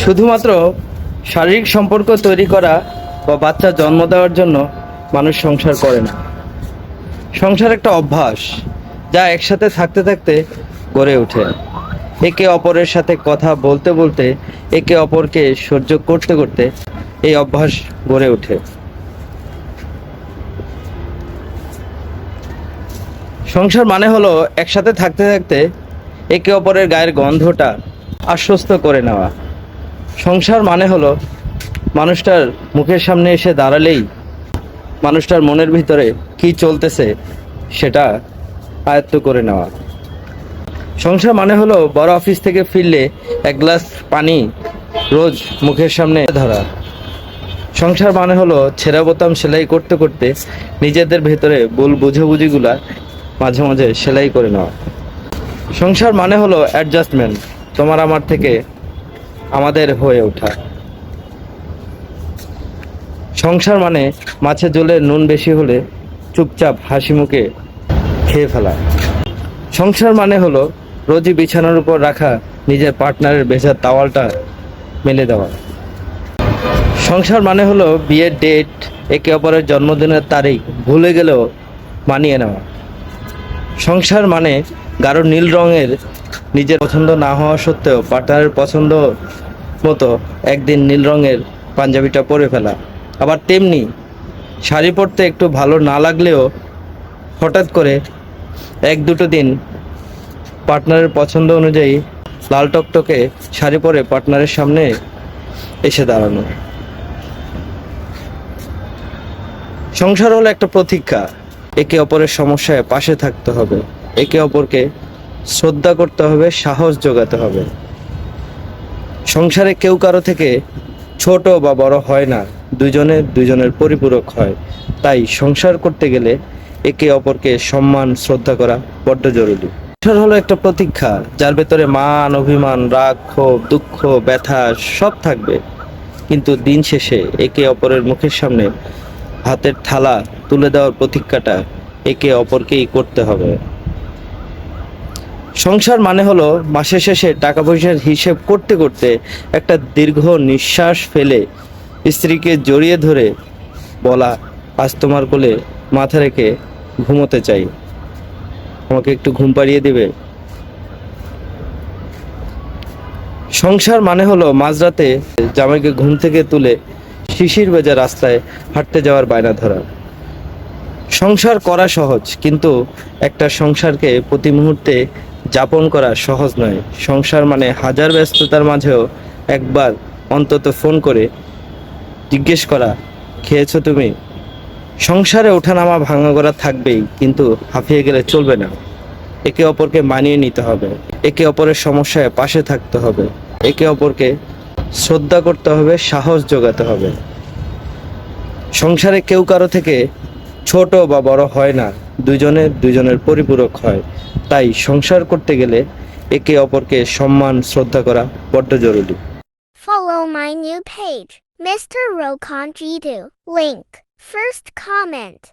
শুধুমাত্র শারীরিক সম্পর্ক তৈরি করা বা বাচ্চা জন্ম দেওয়ার জন্য মানুষ সংসার করে না। সংসার একটা অভ্যাস যা একসাথে থাকতে থাকতে গড়ে ওঠে। একে অপরের সাথে কথা বলতে বলতে, একে অপরকে সহ্য করতে করতে এই অভ্যাস গড়ে ওঠে। সংসার মানে হলো একসাথে থাকতে থাকতে একে অপরের গায়ের গন্ধটা আশ্বস্ত করে নেওয়া। সংসার মানে হলো মানুষটার মুখের সামনে এসে দাঁড়ালেই মানুষটার মনের ভিতরে কি চলতেছে সেটা আয়ত্ত করে নেওয়া। সংসার মানে হলো বড় অফিস থেকে ফিরলে এক গ্লাস পানি রোজ মুখের সামনে ধরা। সংসার মানে হলো ছেঁড়া বোতাম সেলাই করতে করতে নিজেদের ভেতরে ভুল বুঝাবুঝিগুলা মাঝে মাঝে সেলাই করে নেওয়া। সংসার মানে হলো অ্যাডজাস্টমেন্ট তোমার আমার থেকে আমাদের হয়ে ওঠা। সংসার মানে মাছে জলে নুন বেশি হলে চুপচাপ হাসি মুখে খেয়ে ফেলা। সংসার মানে হলো রোজই বিছানার উপর রাখা নিজের পার্টনারের ভেজা তাওয়ালটা মেলে দেওয়া। সংসার মানে হলো বিয়ের ডেট, একে অপরের জন্মদিনের তারিখ ভুলে গেলেও মানিয়ে নেওয়া। সংসার মানে গাঢ় নীল রঙের নিজের পছন্দ না হওয়া সত্ত্বেও পার্টনারের পছন্দ মতো একদিন নীল রঙের পাঞ্জাবিটা পরে ফেলা। আবার তেমনি শাড়ি পরতে একটু ভালো না লাগলেও হঠাৎ করে এক দুটো দিন পার্টনারের পছন্দ অনুযায়ী লাল টকটকে শাড়ি পরে পার্টনারের সামনে এসে দাঁড়ানো। সংসার হলো একটা প্রতীক্ষা একে অপরের সমস্যায় পাশে থাকতে হবে। একে অপরকে শ্রদ্ধা করতে হবে, সাহস যোগাতে হবে। সংসারে কেউ কারও থেকে ছোট বা বড় হয় না দুজনে দুজনের পরিপূরক হয়। তাই সংসার করতে গেলে একে অপরকে সম্মান, শ্রদ্ধা করা বড্ড জরুরি। সংসার হলো একটা প্রতীক্ষা, যার ভেতরে মান, অভিমান, রাগ, ক্ষোভ, দুঃখ, ব্যথা সব থাকবে। কিন্তু দিন শেষে একে অপরের মুখের সামনে হাতের থালা তুলে দেওয়ার প্রতীক্ষাটা একে অপরকেই করতে হবে। সংসার মানে হলো মাসের শেষে টাকা পয়সার হিসেব করতে করতে একটা দীর্ঘ নিঃশ্বাস ফেলে স্ত্রীকে জড়িয়ে ধরে বলা, আজ তোমার কোলে মাথা রেখে ঘুমোতে চাই। আমাকে একটু ঘুম পাড়িয়ে দিবে। সংসার মানে হলো মাঝরাতে জামাইকে ঘুম থেকে তুলে শিশির বেজা রাস্তায় হাঁটতে যাওয়ার বায়না ধরা। সংসার করা সহজ, কিন্তু একটা সংসারকে প্রতি মুহূর্তে যাপন করা সহজ নয়। সংসার মানে হাজার ব্যস্ততার মাঝেও একবার অন্তত ফোন করে জিজ্ঞেস করা, খেয়েছো তুমি? সংসারে ওঠানামা ভাঙা করা থাকবেই, কিন্তু হাঁপিয়ে গেলে চলবে না। একে অপরকে মানিয়ে নিতে হবে। একে অপরের সমস্যায় পাশে থাকতে হবে। একে অপরকে শ্রদ্ধা করতে হবে, সাহস যোগাতে হবে। সংসারে কেউ কারও থেকে ছোট বা বড় হয় না দুজনে দুজনের পরিপূরক হয় তাই সংসার করতে গেলে একে অপরকে সম্মান শ্রদ্ধা করা বড্ড জরুরি Follow my new page, Mr. Rokon Jidu. Link. First comment.